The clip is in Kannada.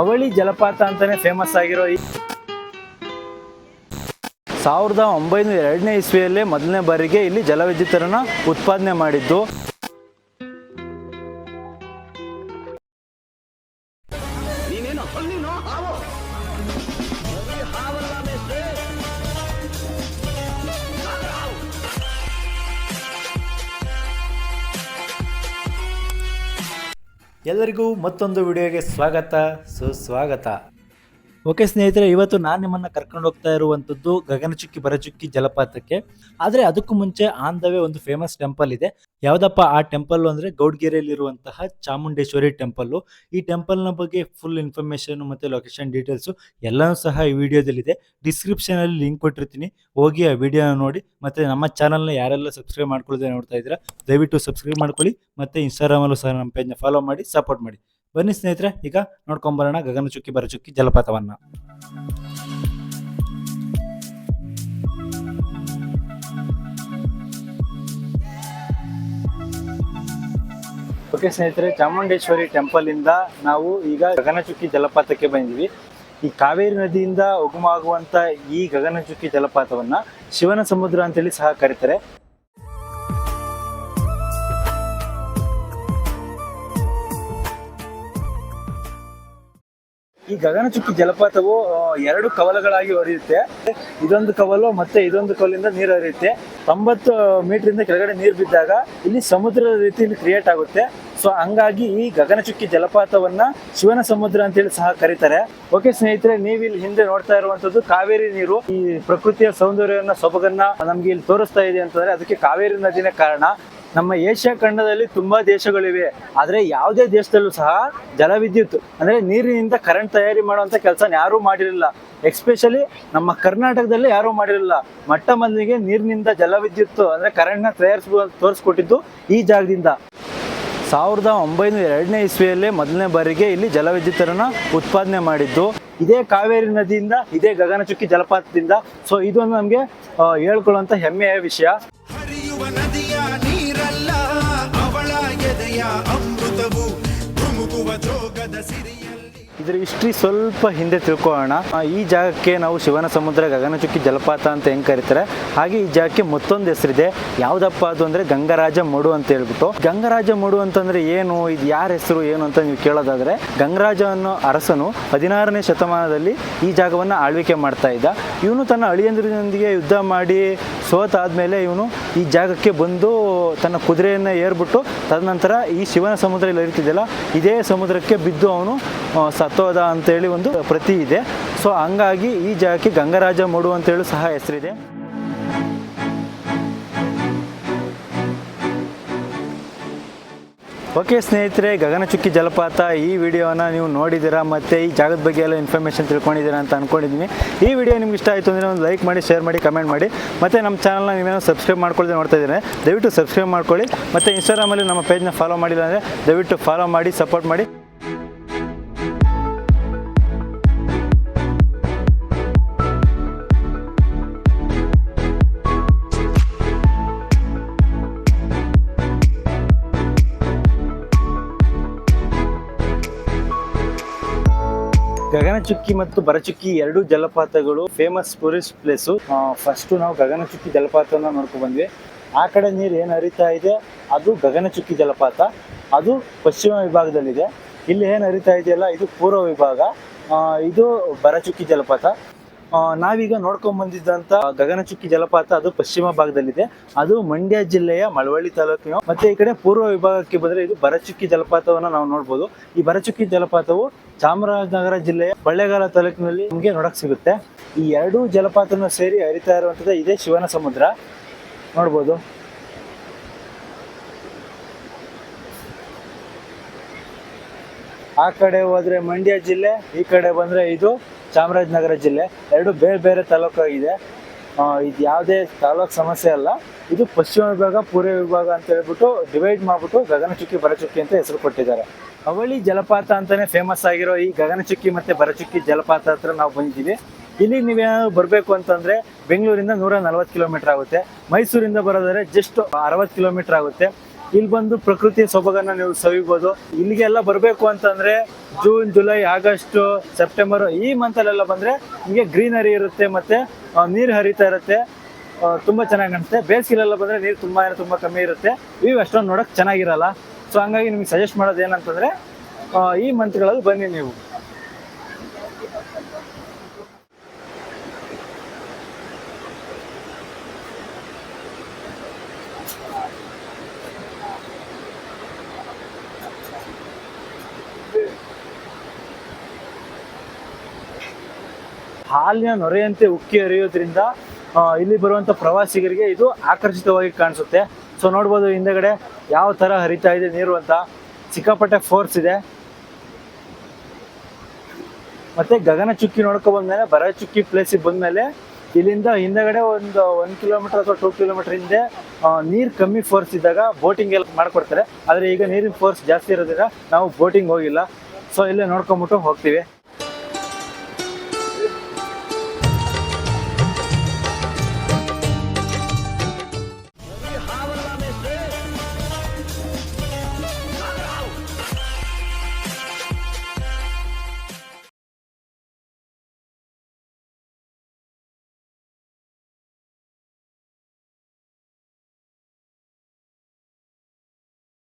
ಅವಳಿ ಜಲಪಾತ ಅಂತಾನೆ ಫೇಮಸ್ ಆಗಿರೋ ಈ ಸಾವಿರದ ಒಂಬೈನೂರ ಎರಡನೇ ಇಸ್ವಿಯಲ್ಲೇ ಮೊದಲನೇ ಬಾರಿಗೆ ಇಲ್ಲಿ ಜಲವಿದ್ಯುತ್ತರನ್ನು ಉತ್ಪಾದನೆ ಮಾಡಿದ್ದು. ಎಲ್ಲರಿಗೂ ಮತ್ತೊಂದು ವಿಡಿಯೋಗೆ ಸ್ವಾಗತ ಸುಸ್ವಾಗತ. ಓಕೆ ಸ್ನೇಹಿತರೆ, ಇವತ್ತು ನಾನು ನಿಮ್ಮನ್ನು ಕರ್ಕೊಂಡು ಹೋಗ್ತಾ ಇರುವಂಥದ್ದು ಗಗನಚುಕ್ಕಿ ಬರಚುಕ್ಕಿ ಜಲಪಾತಕ್ಕೆ. ಆದರೆ ಅದಕ್ಕೂ ಮುಂಚೆ ಆನ್ ದ ವೇ ಒಂದು ಫೇಮಸ್ ಟೆಂಪಲ್ ಇದೆ. ಯಾವುದಪ್ಪ ಆ ಟೆಂಪಲ್ ಅಂದರೆ? ಗೌಡ್ಗೆರೆಯಲ್ಲಿರುವಂತಹ ಚಾಮುಂಡೇಶ್ವರಿ ಟೆಂಪಲ್ಲು ಈ ಟೆಂಪಲ್ನ ಬಗ್ಗೆ ಫುಲ್ ಇನ್ಫಾರ್ಮೇಷನ್ ಮತ್ತು ಲೊಕೇಶನ್ ಡೀಟೇಲ್ಸು ಎಲ್ಲನೂ ಸಹ ಈ ವಿಡಿಯೋದಲ್ಲಿದೆ. ಡಿಸ್ಕ್ರಿಪ್ಷನಲ್ಲಿ ಲಿಂಕ್ ಕೊಟ್ಟಿರ್ತೀನಿ. ಹೋಗಿ ಆ ವಿಡಿಯೋನ ನೋಡಿ. ಮತ್ತು ನಮ್ಮ ಚಾನಲ್ನ ಯಾರೆಲ್ಲ ಸಬ್ಸ್ಕ್ರೈಬ್ ಮಾಡ್ಕೊಳ್ಳದೆ ನೋಡ್ತಾ ಇದ್ದೀರಾ, ದಯವಿಟ್ಟು ಸಬ್ಸ್ಕ್ರೈಬ್ ಮಾಡ್ಕೊಳ್ಳಿ. ಮತ್ತು ಇನ್ಸ್ಟಾಗ್ರಾಮಲ್ಲೂ ಸಹ ನಮ್ಮ ಪೇಜ್ನ ಫಾಲೋ ಮಾಡಿ ಸಪೋರ್ಟ್ ಮಾಡಿ. ಬನ್ನಿ ಸ್ನೇಹಿತರೆ, ಈಗ ನೋಡ್ಕೊಂಬರೋಣ ಗಗನಚುಕ್ಕಿ ಬರಚುಕ್ಕಿ ಜಲಪಾತವನ್ನು. ಓಕೆ ಸ್ನೇಹಿತರೆ, ಚಾಮುಂಡೇಶ್ವರಿ ಟೆಂಪಲ್ ಇಂದ ನಾವು ಈಗ ಗಗನಚುಕ್ಕಿ ಜಲಪಾತಕ್ಕೆ ಬಂದಿದ್ವಿ. ಈ ಕಾವೇರಿ ನದಿಯಿಂದ ಉಗಮಾಗುವಂತ ಈ ಗಗನಚುಕ್ಕಿ ಜಲಪಾತವನ್ನ ಶಿವನ ಸಮುದ್ರ ಅಂತೇಳಿ ಸಹ ಕರೀತಾರೆ. ಈ ಗಗನಚುಕ್ಕಿ ಜಲಪಾತವು ಎರಡು ಕವಲಗಳಾಗಿ ಹರಿಯುತ್ತೆ. ಇದೊಂದು ಕವಲು ಮತ್ತೆ ಇದೊಂದು ಕವಲಿಂದ ನೀರು ಹರಿಯುತ್ತೆ. ತೊಂಬತ್ತು ಮೀಟರ್ ಇಂದ ಕೆಳಗಡೆ ನೀರು ಬಿದ್ದಾಗ ಇಲ್ಲಿ ಸಮುದ್ರದ ರೀತಿಯಲ್ಲಿ ಕ್ರಿಯೇಟ್ ಆಗುತ್ತೆ. ಸೊ ಹಂಗಾಗಿ ಈ ಗಗನಚುಕ್ಕಿ ಜಲಪಾತವನ್ನ ಶಿವನ ಸಮುದ್ರ ಅಂತೇಳಿ ಸಹ ಕರೀತಾರೆ. ಓಕೆ ಸ್ನೇಹಿತರೆ ನೀವು ಇಲ್ಲಿ ಹಿಂದೆ ನೋಡ್ತಾ ಇರುವಂತದ್ದು ಕಾವೇರಿ ನೀರು. ಈ ಪ್ರಕೃತಿಯ ಸೌಂದರ್ಯವನ್ನ ಸೊಬಗನ್ನ ನಮ್ಗೆ ಇಲ್ಲಿ ತೋರಿಸ್ತಾ ಇದೆ ಅಂತಂದ್ರೆ ಅದಕ್ಕೆ ಕಾವೇರಿ ನದಿನೇ ಕಾರಣ. ನಮ್ಮ ಏಷ್ಯಾ ಖಂಡದಲ್ಲಿ ತುಂಬಾ ದೇಶಗಳಿವೆ. ಆದ್ರೆ ಯಾವುದೇ ದೇಶದಲ್ಲೂ ಸಹ ಜಲವಿದ್ಯುತ್, ಅಂದ್ರೆ ನೀರಿನಿಂದ ಕರೆಂಟ್ ತಯಾರಿ ಮಾಡುವಂತ ಕೆಲಸ ಯಾರೂ ಮಾಡಿರಲಿಲ್ಲ. ಎಕ್ಸ್ಪೆಷಲಿ ನಮ್ಮ ಕರ್ನಾಟಕದಲ್ಲಿ ಯಾರೂ ಮಾಡಿರಲಿಲ್ಲ. ಮಟ್ಟ ಮಂದಿಗೆ ನೀರಿನಿಂದ ಜಲವಿದ್ಯುತ್, ಅಂದ್ರೆ ಕರೆಂಟ್ನ ತಯಾರಿಸ ತೋರಿಸ್ಕೊಟ್ಟಿದ್ದು ಈ ಜಾಗದಿಂದ. ಸಾವಿರದ ಒಂಬೈನೂರ ಎರಡನೇ ಇಸ್ವಿಯಲ್ಲೇ ಮೊದಲನೇ ಬಾರಿಗೆ ಇಲ್ಲಿ ಜಲವಿದ್ಯುತ್ತನ್ನು ಉತ್ಪಾದನೆ ಮಾಡಿದ್ದು. ಇದೇ ಕಾವೇರಿ ನದಿಯಿಂದ, ಇದೇ ಗಗನಚುಕ್ಕಿ ಜಲಪಾತದಿಂದ. ಸೊ ಇದೊಂದು ನಮಗೆ ಹೇಳ್ಕೊಳ್ಳುವಂಥ ಹೆಮ್ಮೆಯ ವಿಷಯ. ಅಮೃತವು ಧುಮುಕುವ ಜೋಗದ ಇದ್ರ ಹಿಸ್ಟ್ರಿ ಸ್ವಲ್ಪ ಹಿಂದೆ ತಿಳ್ಕೊಳ್ಳೋಣ. ಈ ಜಾಗಕ್ಕೆ ನಾವು ಶಿವನ ಸಮುದ್ರ, ಗಗನಚುಕ್ಕಿ, ಜಲಪಾತ ಅಂತ ಹೆಂಗೆ ಕರಿತಾರೆ? ಹಾಗೆ ಈ ಜಾಗಕ್ಕೆ ಮತ್ತೊಂದು ಹೆಸರಿದೆ. ಯಾವುದಪ್ಪ ಅದು ಅಂದ್ರೆ ಗಂಗರಾಜ ಮಡು ಅಂತ ಹೇಳ್ಬಿಟ್ಟು. ಗಂಗರಾಜ ಮಡು ಅಂತಂದ್ರೆ ಏನು? ಇದು ಯಾರ ಹೆಸರು, ಏನು ಅಂತ ನೀವು ಕೇಳೋದಾದ್ರೆ ಗಂಗರಾಜ ಅನ್ನೋ ಅರಸನು ಹದಿನಾರನೇ ಶತಮಾನದಲ್ಲಿ ಈ ಜಾಗವನ್ನ ಆಳ್ವಿಕೆ ಮಾಡ್ತಾ ಇದ್ದ. ಇವನು ತನ್ನ ಅಳಿಯಂದ್ರನೊಂದಿಗೆ ಯುದ್ಧ ಮಾಡಿ ಸೋತಾದ್ಮೇಲೆ ಇವನು ಈ ಜಾಗಕ್ಕೆ ಬಂದು ತನ್ನ ಕುದುರೆಯನ್ನು ಏರ್ಬಿಟ್ಟು, ತದನಂತರ ಈ ಶಿವನ ಸಮುದ್ರ ಇಲ್ಲಿ ಇರ್ತಿದ್ದಲ್ಲ ಇದೇ ಸಮುದ್ರಕ್ಕೆ ಬಿದ್ದು ಅವನು ಸತ್ತೋದ ಅಂತೇಳಿ ಒಂದು ಪ್ರತಿ ಇದೆ. ಸೊ ಹಂಗಾಗಿ ಈ ಜಾಗಕ್ಕೆ ಗಂಗರಾಜ ಮೂಡು ಅಂತೇಳಿ ಸಹ ಹೆಸರಿದೆ. ಓಕೆ ಸ್ನೇಹಿತರೆ, ಗಗನಚುಕ್ಕಿ ಜಲಪಾತ, ಈ ವಿಡಿಯೋನ ನೀವು ನೋಡಿದ್ದೀರಾ ಮತ್ತು ಈ ಜಾಗದ ಬಗ್ಗೆ ಎಲ್ಲ ಇನ್ಫಾರ್ಮೇಷನ್ ತಿಳ್ಕೊಂಡಿದ್ದೀರಾ ಅಂತ ಅಂದ್ಕೊಂಡಿದ್ದೀನಿ ಈ ವಿಡಿಯೋ ನಿಮ್ಗೆ ಇಷ್ಟ ಆಯಿತು ಅಂದರೆ ಒಂದು ಲೈಕ್ ಮಾಡಿ ಶೇರ್ ಮಾಡಿ ಕಮೆಂಟ್ ಮಾಡಿ. ಮತ್ತು ನಮ್ಮ ಚಾನಲ್ನ ನೀವೇನೋ ಸಬ್ಸ್ಕ್ರೈಬ್ ಮಾಡ್ಕೊಳ್ಳದೆ ನೋಡ್ತಾ ಇದ್ದೀರಾ, ದಯವಿಟ್ಟು ಸಬ್ಸ್ಕ್ರೈಬ್ ಮಾಡ್ಕೊಳ್ಳಿ. ಮತ್ತು ಇನ್ಸ್ಟಾಗ್ರಾಮಲ್ಲಿ ನಮ್ಮ ಪೇಜ್ನ ಫಾಲೋ ಮಾಡಿಲ್ಲ ಅಂದರೆ ದಯವಿಟ್ಟು ಫಾಲೋ ಮಾಡಿ ಸಪೋರ್ಟ್ ಮಾಡಿ. ಗಗನಚುಕ್ಕಿ ಮತ್ತು ಬರಚುಕ್ಕಿ ಎರಡು ಜಲಪಾತಗಳು ಫೇಮಸ್ ಟೂರಿಸ್ಟ್ ಪ್ಲೇಸು ಫಸ್ಟು ನಾವು ಗಗನಚುಕ್ಕಿ ಜಲಪಾತನ ನೋಡ್ಕೊಂಡು ಬಂದ್ವಿ. ಆ ಕಡೆ ನೀರು ಏನು ಹರಿತಾ ಇದೆ? ಅದು ಗಗನಚುಕ್ಕಿ ಜಲಪಾತ. ಅದು ಪಶ್ಚಿಮ ವಿಭಾಗದಲ್ಲಿದೆ. ಇಲ್ಲಿ ಏನು ಹರಿತಾ ಇದೆಯಲ್ಲ, ಇದು ಪೂರ್ವ ವಿಭಾಗ. ಇದು ಬರಚುಕ್ಕಿ ಜಲಪಾತ. ನಾವೀಗ ನೋಡ್ಕೊಂಡ್ ಬಂದಿದ್ದಂತ ಗಗನಚುಕ್ಕಿ ಜಲಪಾತ ಅದು ಪಶ್ಚಿಮ ಭಾಗದಲ್ಲಿದೆ. ಅದು ಮಂಡ್ಯ ಜಿಲ್ಲೆಯ ಮಳವಳ್ಳಿ ತಾಲೂಕಿನ ಮತ್ತೆ ಈ ಕಡೆ ಪೂರ್ವ ವಿಭಾಗಕ್ಕೆ ಬಂದ್ರೆ ಇದು ಬರಚುಕ್ಕಿ ಜಲಪಾತವನ್ನ ನಾವು ನೋಡ್ಬೋದು. ಈ ಬರಚುಕ್ಕಿ ಜಲಪಾತವು ಚಾಮರಾಜನಗರ ಜಿಲ್ಲೆಯ ಬಳ್ಳೇಗಾಲ ತಾಲೂಕಿನಲ್ಲಿ ನಮಗೆ ನೋಡಕ್ ಸಿಗುತ್ತೆ. ಈ ಎರಡೂ ಜಲಪಾತನ ಸೇರಿ ಹರಿತಾ ಇರುವಂತದ್ದು ಇದೇ ಶಿವನ ಸಮುದ್ರ. ನೋಡ್ಬೋದು. ಆ ಕಡೆ ಹೋದ್ರೆ ಮಂಡ್ಯ ಜಿಲ್ಲೆ, ಈ ಕಡೆ ಬಂದ್ರೆ ಇದು ಚಾಮರಾಜನಗರ ಜಿಲ್ಲೆ. ಎರಡು ಬೇರೆ ಬೇರೆ ತಾಲೂಕು ಆಗಿದೆ ಇದು ಯಾವುದೇ ತಾಲೂಕು ಸಮಸ್ಯೆ ಅಲ್ಲ. ಇದು ಪಶ್ಚಿಮ ವಿಭಾಗ, ಪೂರ್ವ ವಿಭಾಗ ಅಂತ ಹೇಳ್ಬಿಟ್ಟು ಡಿವೈಡ್ ಮಾಡ್ಬಿಟ್ಟು ಗಗನಚುಕ್ಕಿ ಬರಚುಕ್ಕಿ ಅಂತ ಹೆಸರು ಕೊಟ್ಟಿದ್ದಾರೆ. ಅವಳಿ ಜಲಪಾತ ಅಂತಾನೆ ಫೇಮಸ್ ಆಗಿರೋ ಈ ಗಗನಚುಕ್ಕಿ ಮತ್ತೆ ಬರಚುಕ್ಕಿ ಜಲಪಾತ ಹತ್ರ ನಾವು ಬಂದಿದ್ದೀವಿ. ಇಲ್ಲಿ ನೀವೇನಾದ್ರು ಬರಬೇಕು ಅಂತಂದ್ರೆ ಬೆಂಗಳೂರಿಂದ ನೂರ ನಲ್ವತ್ತು ಕಿಲೋಮೀಟರ್ ಆಗುತ್ತೆ. ಮೈಸೂರಿಂದ ಬರೋದಾದ್ರೆ ಜಸ್ಟ್ ಅರವತ್ತು ಕಿಲೋಮೀಟರ್ ಆಗುತ್ತೆ. ಇಲ್ಲಿ ಬಂದು ಪ್ರಕೃತಿಯ ಸೊಬಗನ್ನ ನೀವು ಸವಿಬೋದು. ಇಲ್ಲಿಗೆಲ್ಲ ಬರಬೇಕು ಅಂತಂದ್ರೆ ಜೂನ್, ಜುಲೈ, ಆಗಸ್ಟ್, ಸೆಪ್ಟೆಂಬರ್ ಈ ಮಂತಲ್ಲೆಲ್ಲ ಬಂದ್ರೆ ನಿಮಗೆ ಗ್ರೀನರಿ ಇರುತ್ತೆ ಮತ್ತೆ ನೀರು ಹರಿತಾ ಇರುತ್ತೆ. ತುಂಬಾ ಚೆನ್ನಾಗಿ ಕಾಣುತ್ತೆ ಬೇಸಿಗೆಲ್ಲ ಬಂದ್ರೆ ನೀರು ತುಂಬಾ ತುಂಬಾ ಕಮ್ಮಿ ಇರುತ್ತೆ. ವ್ಯೂ ಅಷ್ಟೊಂದು ನೋಡಕ್ ಚೆನ್ನಾಗಿರಲ್ಲ. ಸೊ ಹಂಗಾಗಿ ನಿಮ್ಗೆ ಸಜೆಸ್ಟ್ ಮಾಡೋದು ಏನಂತಂದ್ರೆ ಈ ಮಂತ್ಗಳಲ್ಲಿ ಬನ್ನಿ ನೀವು. ಹಾಲಿನ ನೊರೆಯಂತೆ ಉಕ್ಕಿ ಹರಿಯೋದ್ರಿಂದ ಇಲ್ಲಿ ಬರುವಂತ ಪ್ರವಾಸಿಗರಿಗೆ ಇದು ಆಕರ್ಷಿತವಾಗಿ ಕಾಣಿಸುತ್ತೆ. ಸೊ ನೋಡ್ಬೋದು ಹಿಂದೆಗಡೆ ಯಾವ ತರ ಹರಿತಾ ಇದೆ ನೀರು ಅಂತ. ಸಿಕ್ಕಾಪಟ್ಟೆ ಫೋರ್ಸ್ ಇದೆ. ಮತ್ತೆ ಗಗನ ಚುಕ್ಕಿ ನೋಡ್ಕೊ ಬಂದ್ಮೇಲೆ, ಬರ ಚುಕ್ಕಿ ಪ್ಲೇಸಿಗೆ ಬಂದ್ಮೇಲೆ ಇಲ್ಲಿಂದ ಹಿಂದೆಗಡೆ ಒಂದು ಒನ್ ಕಿಲೋಮೀಟರ್ ಅಥವಾ ಟೂ ಕಿಲೋಮೀಟರ್ ಹಿಂದೆ ನೀರು ಕಮ್ಮಿ ಫೋರ್ಸ್ ಇದ್ದಾಗ ಬೋಟಿಂಗ್ ಎಲ್ಲ ಮಾಡ್ಕೊಡ್ತಾರೆ. ಆದರೆ ಈಗ ನೀರಿನ ಫೋರ್ಸ್ ಜಾಸ್ತಿ ಇರೋದ್ರಿಂದ ನಾವು ಬೋಟಿಂಗ್ ಹೋಗಿಲ್ಲ. ಸೊ ಇಲ್ಲೇ ನೋಡ್ಕೊಂಬಿಟ್ಟು ಹೋಗ್ತೀವಿ.